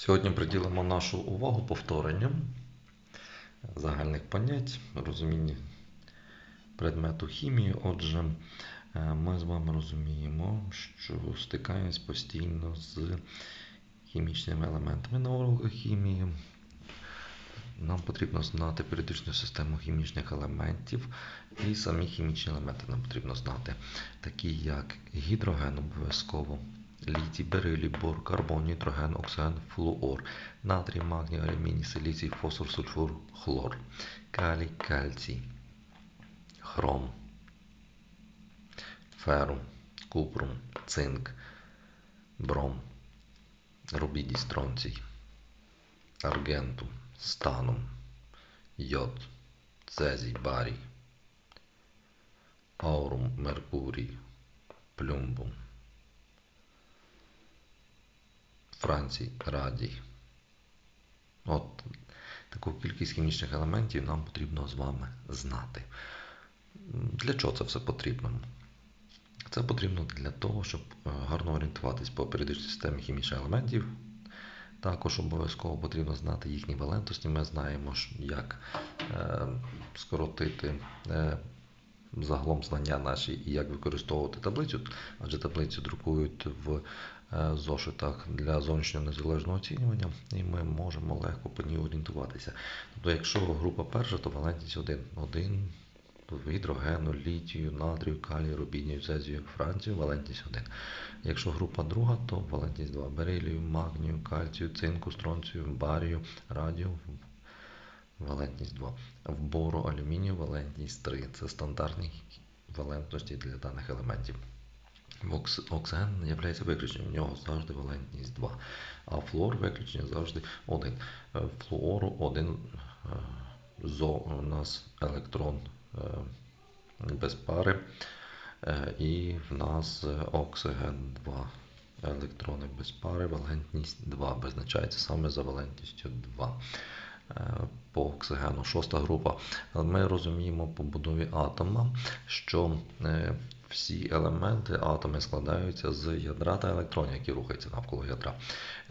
Сьогодні приділимо нашу увагу повторенням загальних понять, розуміння предмету хімії. Отже, е, ми з вами розуміємо, що стикаємось постійно з хімічними елементами на уроках хімії. Нам потрібно знати періодичну систему хімічних елементів і самі хімічні елементи нам потрібно знати, такі як гідроген обов'язково, літій, берилій, бор, карбон, нітроген, оксиген, флуор, натрій, магній, алюміній, силіцій, фосфор, сульфур, хлор, калій, кальцій, хром, ферум, купрум, цинк, бром, рубідій, стронцій, аргентум, станум, йод, цезій, барій, аурум, меркурій, плюмбум, Францій, радій. От таку кількість хімічних елементів нам потрібно з вами знати. Для чого це все потрібно? Це потрібно для того, щоб е, гарно орієнтуватись по періодичній системі хімічних елементів. Також обов'язково потрібно знати їхні валентності. Ми знаємо, як е, скоротити е, загалом знання наші і як використовувати таблицю, адже таблицю друкують в зошитах для зовнішнього незалежного оцінювання, і ми можемо легко по ній орієнтуватися. Тобто, якщо група перша, то валентність 1. 1 гідрогену, літію, натрію, калію, рубінію, цезію, францію, валентність 1. Якщо група друга, то валентність 2. Берилію, магнію, кальцію, цинку, стронцію, барію, радію, валентність 2. В бору алюмінію валентність 3. Це стандартні валентності для даних елементів. Оксиген є виключенням, в нього завжди валентність 2, а флор виключення завжди 1. Е, флуору 1 е, зо у нас електрон е, без пари. І в нас оксиген 2. Електрони без пари, валентність 2 визначається саме за валентністю 2. По оксигену, шоста група. Ми розуміємо по будові атома, що всі елементи, атоми складаються з ядра та електронів, які рухаються навколо ядра.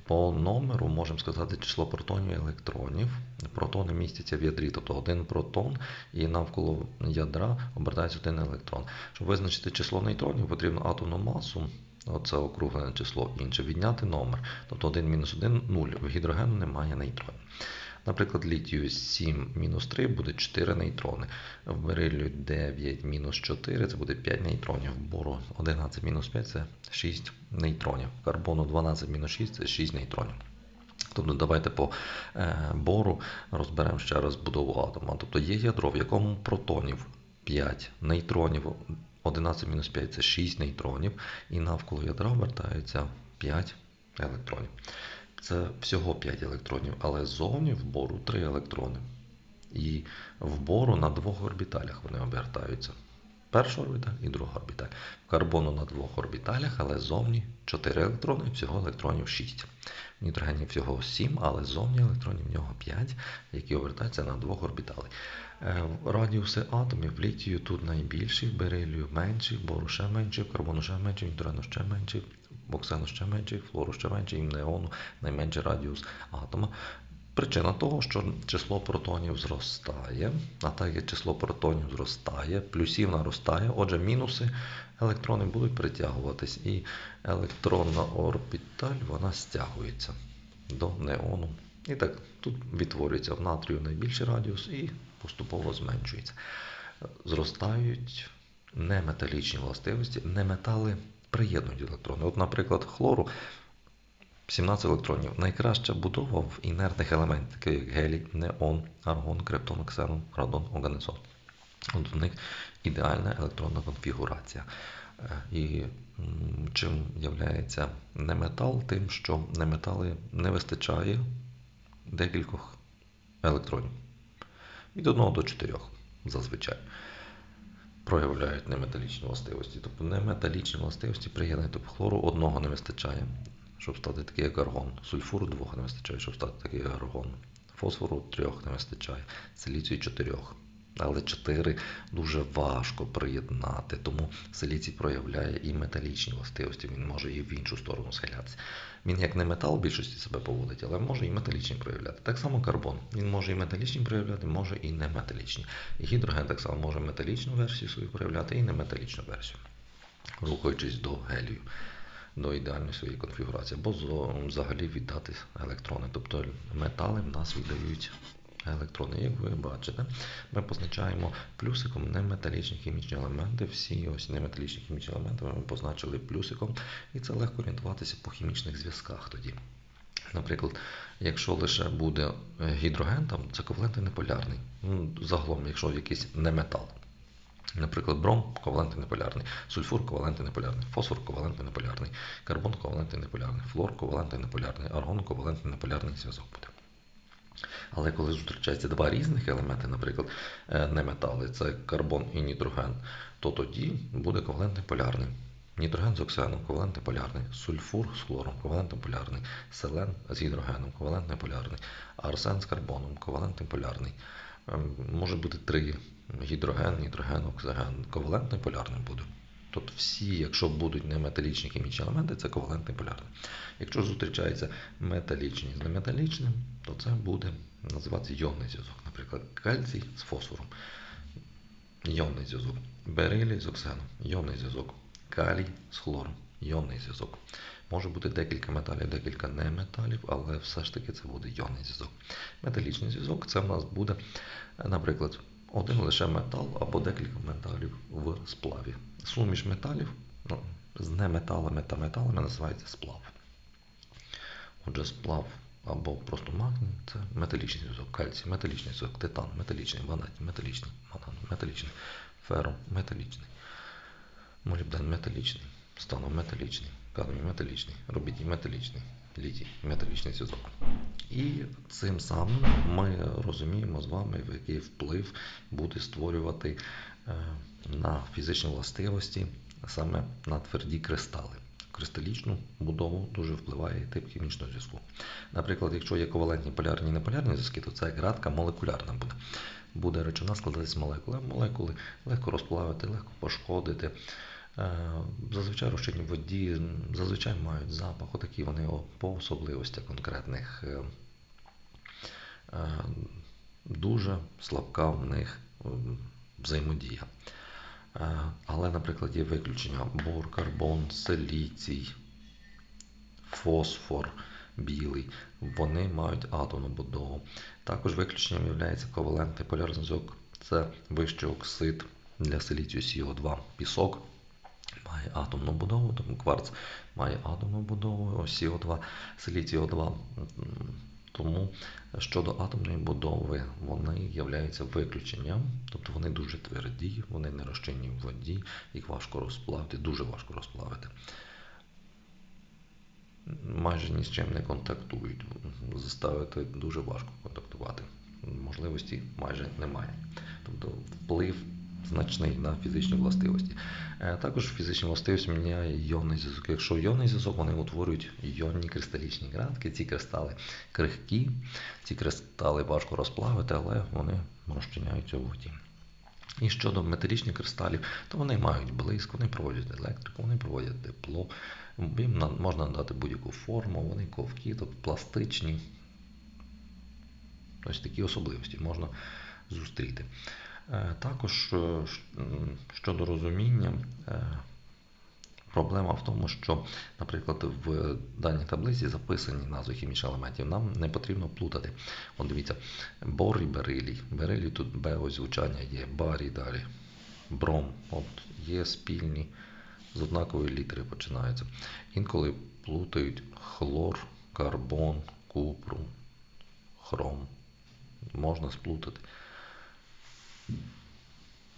По номеру можемо сказати число протонів і електронів. Протони містяться в ядрі, тобто один протон, і навколо ядра обертається один електрон. Щоб визначити число нейтронів, потрібно атомну масу. Оце округлене число інше, відняти номер. Тобто 1-1 0. В гідрогену немає нейтронів. Наприклад, літію 7 мінус 3 буде 4 нейтрони. В берилю 9 мінус 4 це буде 5 нейтронів. В бору 11 мінус 5 це 6 нейтронів. Карбону 12 мінус 6 це 6 нейтронів. Тобто давайте по е, бору розберемо ще раз будову атома. Тобто є ядро, в якому протонів 5 нейтронів, 11-5 це 6 нейтронів, і навколо ядра вертається 5 електронів. Це всього 5 електронів, але ззовні в бору 3 електрони. І в бору на двох орбіталях вони обертаються. Перша орбіталь і друга орбіталь. В карбону на двох орбіталях, але ззовні 4 електрони, всього електронів 6. В нітрогені всього 7, але ззовні електронів в нього 5, які обертаються на двох орбіталей. Е, радіуси атомів літію тут найбільші, берилію менші, бору ще менші, карбону ще менші, в нітрону ще менші, в оксану ще менший, флору ще менший, і неону найменший радіус атома. Причина того, що число протонів зростає, а так як число протонів зростає, плюсів наростає, отже, мінуси електрони будуть притягуватись, і електронна орбіталь вона стягується до неону. І так, тут відтворюється в натрію найбільший радіус і поступово зменшується. Зростають неметалічні властивості, неметали приєднують електрони. От, наприклад, хлору 17 електронів. Найкраща будова в інертних елементах, таких як гелій, неон, аргон, криптон, ксенон, радон, оганесон. От в них ідеальна електронна конфігурація. Е, і чим є неметал, тим, що неметали не вистачає декількох електронів. Від 1 до 4 зазвичай проявляють неметалічні властивості. Тобто неметалічні властивості приєднані до хлору одного не вистачає, щоб стати такий як аргон. Сульфуру двох не вистачає, щоб стати такий як аргон. Фосфору трьох не вистачає, силіцію чотирьох. Але 4 дуже важко приєднати, тому силіцій проявляє і металічні властивості, він може і в іншу сторону схилятися. Він як не метал в більшості себе поводить, але може і металічні проявляти. Так само карбон. Він може і металічні проявляти, може і не металічні. І гідроген так само може металічну версію свою проявляти, і неметалічну версію, рухаючись до гелію, до ідеальної своєї конфігурації, або взагалі віддати електрони. Тобто метали в нас віддають електрони. Як ви бачите, ми позначаємо плюсиком неметалічні хімічні елементи. Всі ось неметалічні хімічні елементи ми позначили плюсиком, і це легко орієнтуватися по хімічних зв'язках тоді. Наприклад, якщо лише буде е, гідроген, там це ковалентний неполярний. Ну, загалом, якщо якийсь неметал. Наприклад, бром ковалентний неполярний, сульфур ковалентний неполярний, фосфор ковалентний неполярний, карбон ковалентний неполярний, флор ковалентний неполярний, аргон ковалентний неполярний зв'язок буде. Але коли зустрічаються два різних елементи, наприклад, е, неметали, це карбон і нітроген, то тоді буде ковалентний полярний. Нітроген з оксиgeном ковалентний полярний, сульфур з хлором ковалентний полярний, селен з гідрогеном ковалентний полярний, арсен з карбоном ковалентний полярний. Ем, Може бути три гідроген, нітроген, оксиген. Ковалентний полярний буде. Тобто всі, якщо будуть неметалічні хімічні елементи, це ковалентний полярний. Якщо зустрічаються металічні з неметалічним, то це буде називатися йонний зв'язок. Наприклад, кальцій з фосфором. Йонний зв'язок. Берилій з оксиgeном. Йонний зв'язок. Калій з хлором. Йонний зв'язок. Може бути декілька металів, декілька неметалів, але все ж таки це буде йонний зв'язок. Металічний зв'язок це в нас буде, наприклад, один лише метал або декілька металів в сплаві. Суміш металів ну, з неметалами та металами називається сплав. Отже, сплав або просто магній це металічний зв'язок, кальцій, металічний зв'язок, титан, металічний, ванадій, металічний, манан, металічний, фером, металічний, молібден металічний, станом металічний, кадмій металічний, рубідій металічний, літій металічний зв'язок. І цим самим ми розуміємо з вами, який вплив буде створювати е, на фізичні властивості саме на тверді кристали. Кристалічну будову дуже впливає тип хімічного зв'язку. Наприклад, якщо є ковалентні полярні і неполярні зв'язки, то це градка молекулярна буде. Буде речовина складатися з молекул. Молекули легко розплавити, легко пошкодити. Е, Зазвичай розчинні воді, зазвичай мають запах, отакі вони по особливостях конкретних. е, е, Дуже слабка в них взаємодія. Але, наприклад, є виключення бор, карбон, силіцій, фосфор білий. Вони мають атомну будову. Також виключенням є ковалентний полярний зв'язок. Це вищий оксид для силіцію СО2. Пісок має атомну будову, тому кварц має атомну будову, ось СО2, силіцій О2. Тому щодо атомної будови вони являються виключенням, тобто вони дуже тверді, вони не розчинні в воді, їх важко розплавити, дуже важко розплавити. Майже ні з чим не контактують. Заставити дуже важко контактувати. Можливості майже немає. Тобто вплив значний на фізичні властивості. Е, Також фізичні властивості міняє йонний зв'язок. Якщо йонний зв'язок, вони утворюють йонні кристалічні градки. Ці кристали крихкі, ці кристали важко розплавити, але вони розчиняються в воді. І щодо металічних кристалів, то вони мають блиск, вони проводять електрику, вони проводять тепло, їм можна надати будь-яку форму, вони ковкі, тобто пластичні. Ось такі особливості можна зустріти. Е, Також е, щодо розуміння, е, проблема в тому, що, наприклад, в даній таблиці записані назви хімічних елементів. Нам не потрібно плутати. От дивіться, бор і берилій. Берилій тут Б ось звучання є, барій далі. Бром. От є спільні, з однакової літери починаються. Інколи плутають хлор, карбон, купру, хром. Можна сплутати.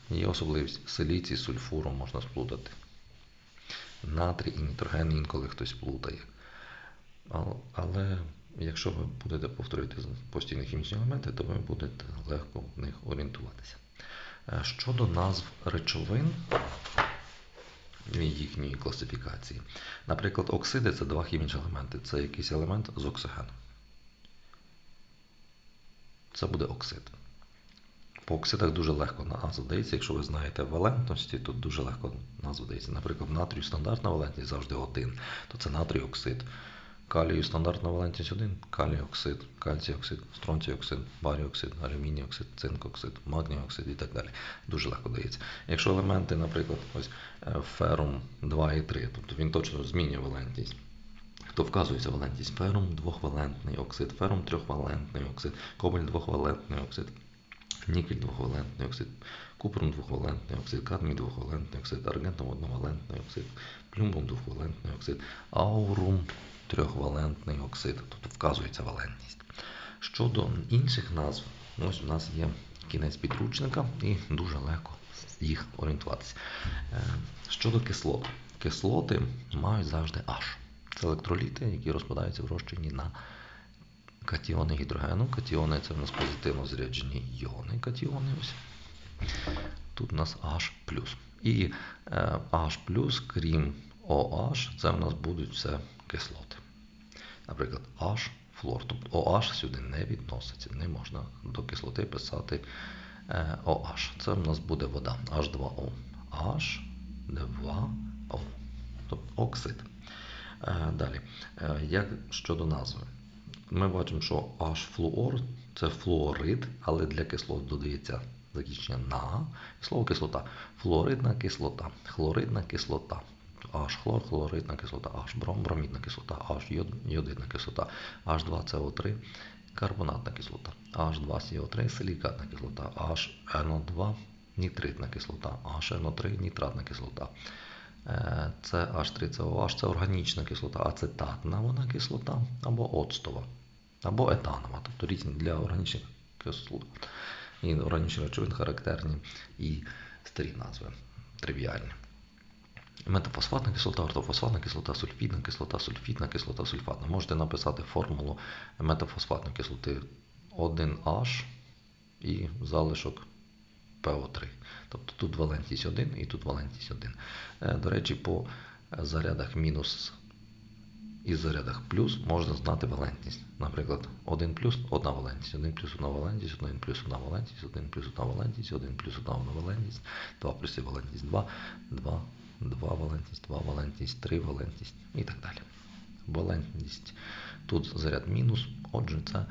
Є особливість силіцій з сульфуром можна сплутати. Натрій і нітроген інколи хтось плутає. Але, але якщо ви будете повторювати постійні хімічні елементи, то ви будете легко в них орієнтуватися. Е, Щодо назв речовин і їхньої класифікації. Наприклад, оксиди це два хімічні елементи. Це якийсь елемент з оксигеном. Це буде оксид. По оксидах дуже легко назва дається. Якщо ви знаєте валентності, то дуже легко назва дається. Наприклад, натрію стандартна валентність завжди 1, то це натрій оксид. Калію стандартна валентність 1, калій оксид, кальцій оксид, стронцій оксид, барій оксид, алюміній оксид, цинк оксид, магній оксид і так далі. Дуже легко дається. Якщо елементи, наприклад, ось е, ферум 2 і 3, тобто він точно змінює валентність. То вказується валентність ферум двохвалентний оксид, ферум трьохвалентний оксид, кобальт двохвалентний оксид, нікель двохвалентний оксид, купрум двохвалентний оксид, кадмій двохвалентний оксид, аргентум одновалентний оксид, плюмбум двохвалентний оксид, аурум трьохвалентний оксид, тобто вказується валентність. Щодо інших назв, ось у нас є кінець підручника і дуже легко їх орієнтуватися. Е, Щодо кислот, кислоти мають завжди H. Це електроліти, які розпадаються в розчині на катіони гідрогену. Катіони це в нас позитивно заряджені йони катіони. Ось. Тут у нас H. І е, H, крім OH, це в нас будуть все кислоти. Наприклад, H, флор. Тобто OH сюди не відноситься. Не можна до кислоти писати OH. Це в нас буде вода H2O. H2O. Тобто оксид. Е, Далі, як щодо назви, ми бачимо, що H-флуор це флуорид, але для кислот додається закінчення на. Слово кислота. Флуоридна кислота, хлоридна кислота, H-хлор, хлоридна кислота, H-бром, бромідна кислота, H-йодидна кислота, H2CO3, карбонатна кислота, H2CO3, силікатна кислота, HNO2, нітритна кислота, HNO3, нітратна кислота. Е, це H3COH, це органічна кислота, ацетатна вона кислота або оцтова, або етанова, тобто різні для органічних кислот. І органічних речовин характерні і старі назви, тривіальні. Метафосфатна кислота, ортофосфатна кислота, сульфідна кислота, сульфідна кислота, сульфатна. Можете написати формулу метафосфатної кислоти 1H і залишок ПО3. Тобто тут валентність 1 і тут валентність 1. Е, До речі, по зарядах мінус і зарядах плюс можна знати валентність. Наприклад, 1 плюс одна валентність, 1 плюс одна валентність, 1 плюс одна валентність, 1 плюс одна валентність, 1 плюс одна валентність, 2 плюс валентність 2, 2, 2 валентність, 2 валентність, 3 валентність і так далі. Валентність. Тут заряд мінус, отже, це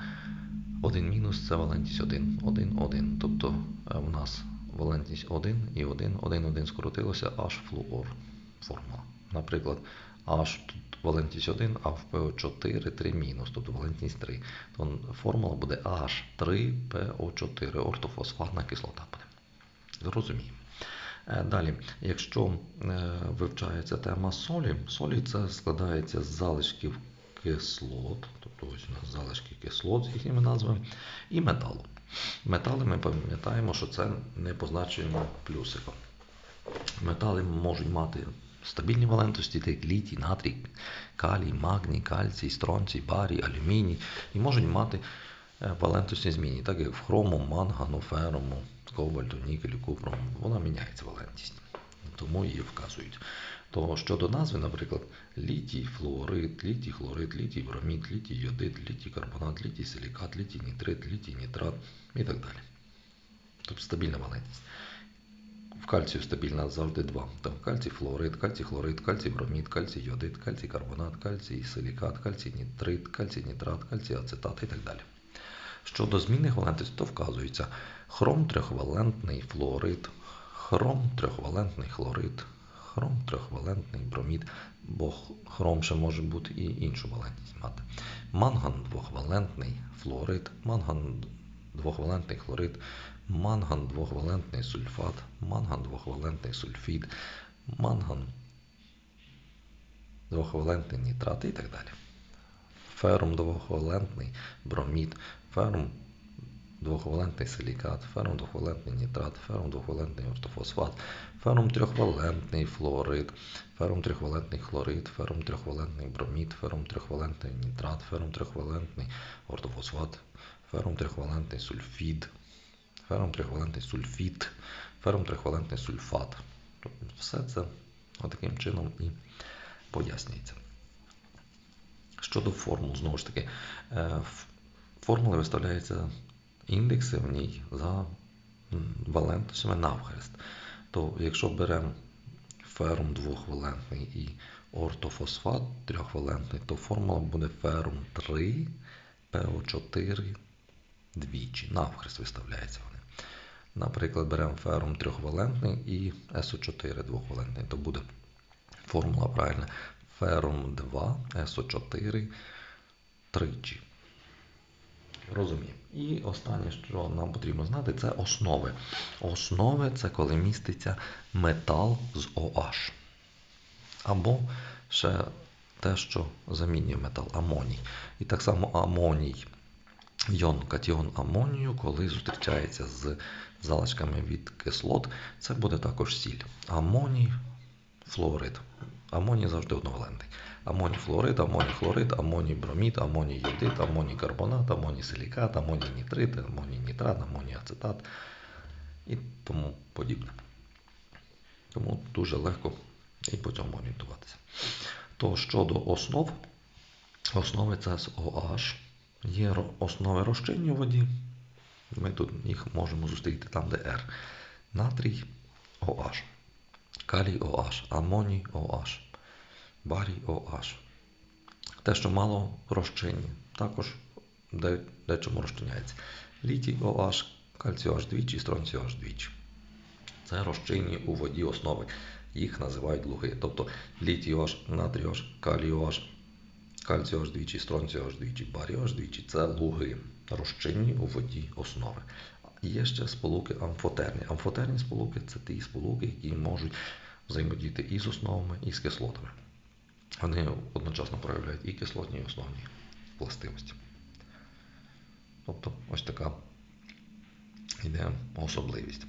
1 мінус це валентність 1, 1, 1. Тобто в нас валентність 1 і 1, 1, 1 скоротилося, H флуор формула. Наприклад, H тут валентність 1, а в ПО4 3 мінус, тобто валентність 3. То формула буде H3PO4, ортофосфатна кислота буде. Зрозуміємо. Далі, якщо вивчається тема солі, солі це складається з залишків кислот, тобто ось у нас залишки кислот з їхніми назвами, і металу. Метали ми пам'ятаємо, що це не позначено плюсиком. Метали можуть мати стабільні валентності, так літій, натрій, калій, магній, кальцій, стронцій, барій, алюміній, і можуть мати валентності змінні, так як в хрому, мангану, ферому, кобальту, нікелю, купрому. Вона міняється валентність. Тому її вказують. То щодо назви, наприклад, літій, флуорид, літій, хлорид, літій, бромід, літій, йодид, літій, карбонат, літій, силікат, літій, нітрит, літій, нітрат і так далі. Тобто стабільна валентність. Кальцію стабільна завжди два. Там кальцій, флуорид, кальцій, хлорид, кальцій, бромід, кальцій, йодид, кальцій, карбонат, кальцій, силікат, кальцій, нітрит, кальцій, нітрат, кальцій, ацетат і так далі. Щодо змінних валентностей, то вказується хром трьохвалентний флуорид, хром трьохвалентний хлорид, хром трьохвалентний бромід, бо хром ще може бути і іншу валентність мати. Манган двохвалентний флуорид, манган двохвалентний хлорид, манган двохвалентний сульфат, манган двохвалентний сульфід, манган двохвалентний нітрат і так далі. Ферум двохвалентний бромід, ферум двохвалентний силікат, ферум двохвалентний нітрат, ферум двохвалентний ортофосфат, ферум трьохвалентний флуорид, ферум трьохвалентний хлорид, ферум трьохвалентний бромід, ферум трьохвалентний нітрат, ферум трьохвалентний ортофосфат, ферум трьохвалентний сульфід, ферум трьохвалентний сульфід, ферум трьохвалентний сульфат. Все це таким чином і пояснюється. Щодо формул, знову ж таки, формули виставляються індекси в ній за валентностями навхрест. То якщо беремо ферум двохвалентний і ортофосфат трьохвалентний, то формула буде ферум 3, ПО4 двічі. Навхрест виставляється. Наприклад, беремо ферум трьохвалентний і СО4 двохвалентний, то буде формула правильна. Ферум 2, СО4 тричі. Розуміємо. І останнє, що нам потрібно знати, це основи. Основи це коли міститься метал з OH. Або ще те, що замінює метал амоній. І так само амоній, йон, катіон амонію, коли зустрічається з залишками від кислот, це буде також сіль. Амоній, флуорид. Амоній завжди одновалентний. Амоній флуорид, амоній хлорид, амоній бромід, амоній йодид, амоній карбонат, амоній силікат, амоній нітрит, амоній нітрат, амоній ацетат і тому подібне. Тому дуже легко і по цьому орієнтуватися. То щодо основ, основи це з OH. Є основи розчинні у воді. Ми тут їх можемо зустріти там, де R. Натрій OH, калій OH, амоній OH, барій OH. Те, що мало розчинні, також де, дечому розчиняється. Літій OH, кальцій OH двічі, стронцій OH двічі. Це розчинні у воді основи. Їх називають луги. Тобто літій OH, натрій OH, калій OH, кальцій OH двічі, стронцій OH двічі, барій OH двічі. Це луги, розчинні у воді основи. Є ще сполуки амфотерні. Амфотерні сполуки це ті сполуки, які можуть взаємодіяти і з основами, і з кислотами. Вони одночасно проявляють і кислотні, і основні властивості. Тобто ось така йде особливість.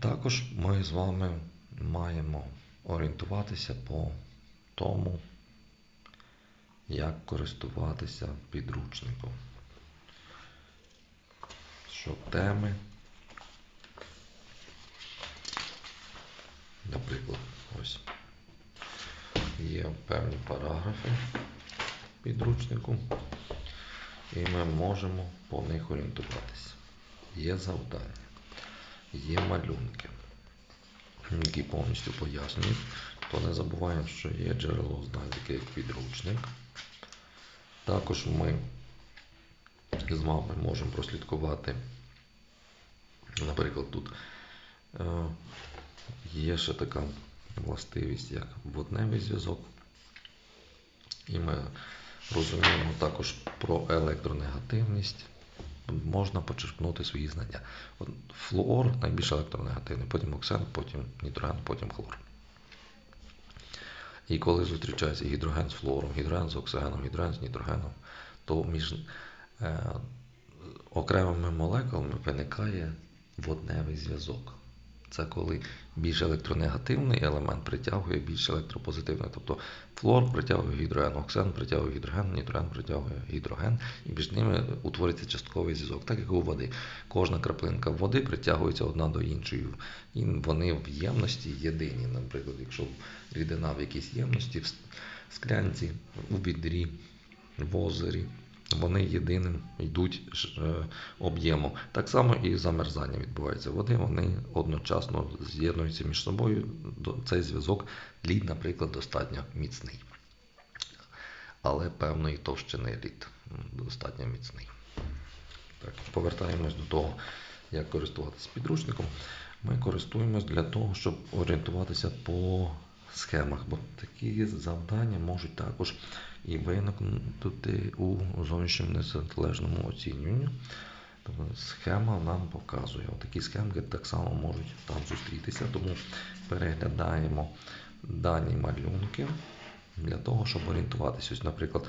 Також ми з вами маємо орієнтуватися по тому, як користуватися підручником. Що теми, наприклад, ось є певні параграфи підручнику, і ми можемо по них орієнтуватися. Є завдання, є малюнки, які повністю пояснюють. То не забуваємо, що є джерело знань, як підручник. Також ми з вами можемо прослідкувати, наприклад, тут е, є ще така властивість, як водневий зв'язок. І ми розуміємо також про електронегативність. Можна почерпнути свої знання. Флуор найбільш електронегативний, потім оксен, потім нітроген, потім хлор. І коли зустрічається гідроген з флором, гідроген з оксигеном, гідроген з нітрогеном, то між е, окремими молекулами виникає водневий зв'язок. Це коли більш електронегативний елемент притягує більш електропозитивний. Тобто флор притягує гідроген, оксен притягує гідроген, нітроген притягує гідроген, і між ними утворюється частковий зв'язок, так як у води. Кожна краплинка води притягується одна до іншої. І вони в ємності єдині. Наприклад, якщо рідина в якійсь ємності, в склянці, у відрі, в озері, вони єдиним йдуть е, об'ємом. Так само і замерзання відбувається води, вони одночасно з'єднуються між собою. Цей зв'язок лід, наприклад, достатньо міцний. Але певної товщини лід достатньо міцний. Так, повертаємось до того, як користуватися підручником. Ми користуємось для того, щоб орієнтуватися по схемах, бо такі завдання можуть також і виникнути у зовнішньому незалежному оцінюванні. Тобто схема нам показує. Такі схемки так само можуть там зустрітися, тому переглядаємо дані малюнки для того, щоб орієнтуватися. Ось, наприклад,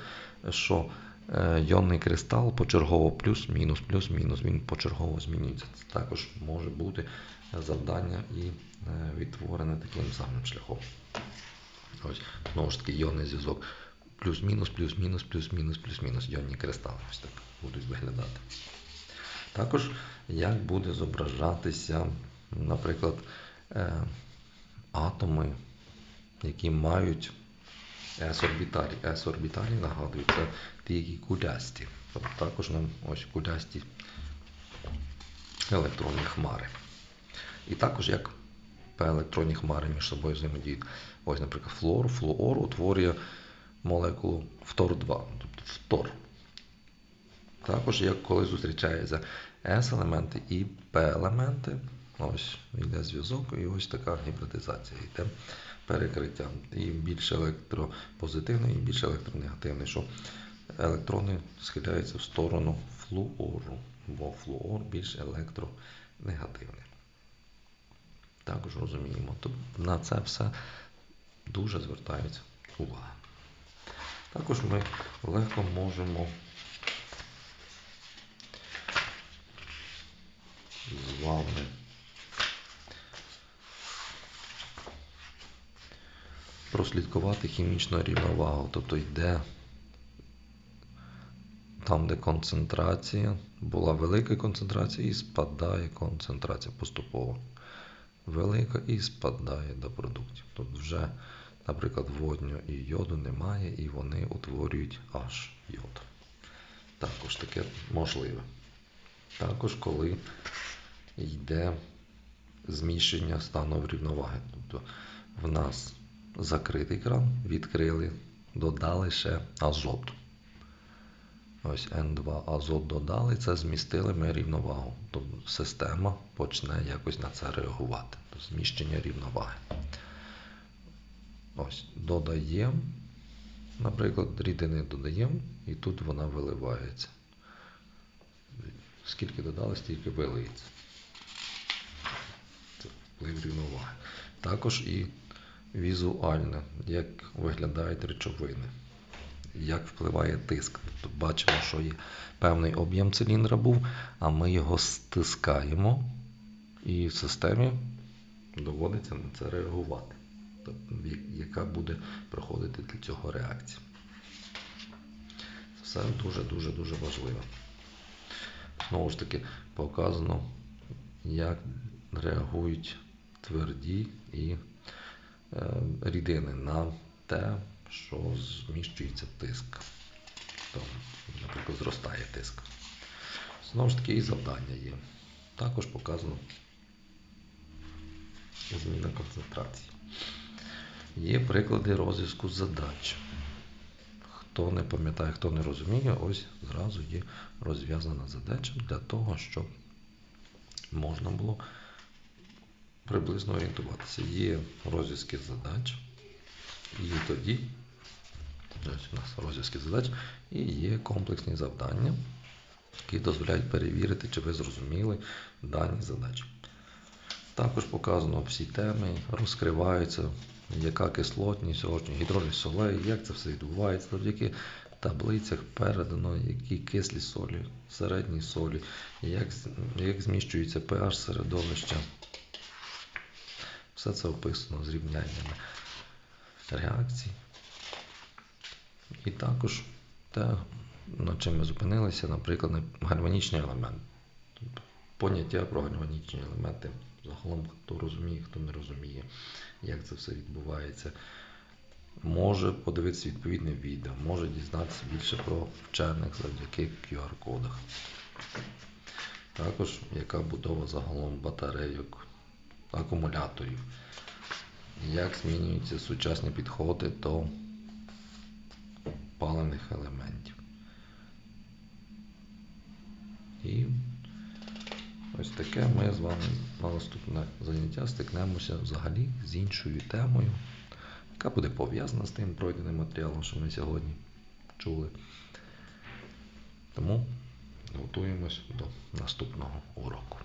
що е, йонний кристал почергово плюс-мінус, плюс-мінус, він почергово змінюється. Це також може бути завдання і е, відтворене таким самим шляхом. Ось, знову ж таки, йонний зв'язок. Плюс-мінус, плюс-мінус, плюс-мінус, плюс-мінус. Йонні кристали ось так будуть виглядати. Також як буде зображатися, наприклад, е, атоми, які мають S-орбіталі. S-орбіталі, нагадую, це ті, які кулясті. Тобто також нам ось кулясті електронні хмари. І також як електронні хмари між собою взаємодіють. Ось, наприклад, флор, флуор утворює молекулу фтор-2, тобто фтор. Також, як коли зустрічаються S-елементи і P-елементи, ось йде зв'язок, і ось така гібридизація йде перекриття. І більше електропозитивний, і більше електронегативний, що електрони схиляються в сторону флуору, бо флуор більш електронегативний. Також розуміємо, то на це все дуже звертається увага. Також ми легко можемо з вами прослідкувати хімічну рівновагу, тобто йде там, де концентрація, була велика концентрація і спадає концентрація поступово. Велика і спадає до продуктів. Тобто вже, наприклад, водню і йоду немає, і вони утворюють аж йод. Також таке можливе. Також, коли йде зміщення стану рівноваги. Тобто в нас закритий кран, відкрили, додали ще азот. Ось N2 азот додали, це змістили ми рівновагу. Тобто система почне якось на це реагувати. Тобто зміщення рівноваги. Ось, додаємо, наприклад, рідини додаємо, і тут вона виливається. Скільки додали, стільки вилиється. Це вплив рівноваги. Також і візуально, як виглядають речовини як впливає тиск. Тобто бачимо, що є певний об'єм циліндра був, а ми його стискаємо, і в системі доводиться на це реагувати. Тобто, яка буде проходити для цього реакція. Це все дуже-дуже дуже важливо. Знову ж таки, показано, як реагують тверді і е, рідини на те, що зміщується тиск. То, наприклад, зростає тиск. Знову ж таки, і завдання є. Також показано зміна концентрації. Є приклади розв'язку задач. Хто не пам'ятає, хто не розуміє, ось зразу є розв'язана задача для того, щоб можна було приблизно орієнтуватися. Є розв'язки задач, і тоді Ось у нас розв'язки задач і є комплексні завдання, які дозволяють перевірити, чи ви зрозуміли дані задачі. Також показано всі теми, розкриваються, яка кислотність, сьогодні гідроліз солей, як це все відбувається, завдяки таблицях передано, які кислі солі, середні солі, як як зміщується pH середовища. Все це описано з рівняннями реакцій. І також те, над чим ми зупинилися, наприклад, гармонічний елемент. Тобто поняття про гармонічні елементи. Загалом, хто розуміє, хто не розуміє, як це все відбувається. Може подивитися відповідне відео, може дізнатися більше про вчених завдяки QR-кодах. Також яка будова загалом батарейок, акумуляторів, як змінюються сучасні підходи до паливних елементів. І ось таке ми з вами на наступне заняття стикнемося взагалі з іншою темою, яка буде пов'язана з тим пройденим матеріалом, що ми сьогодні чули. Тому готуємось до наступного уроку.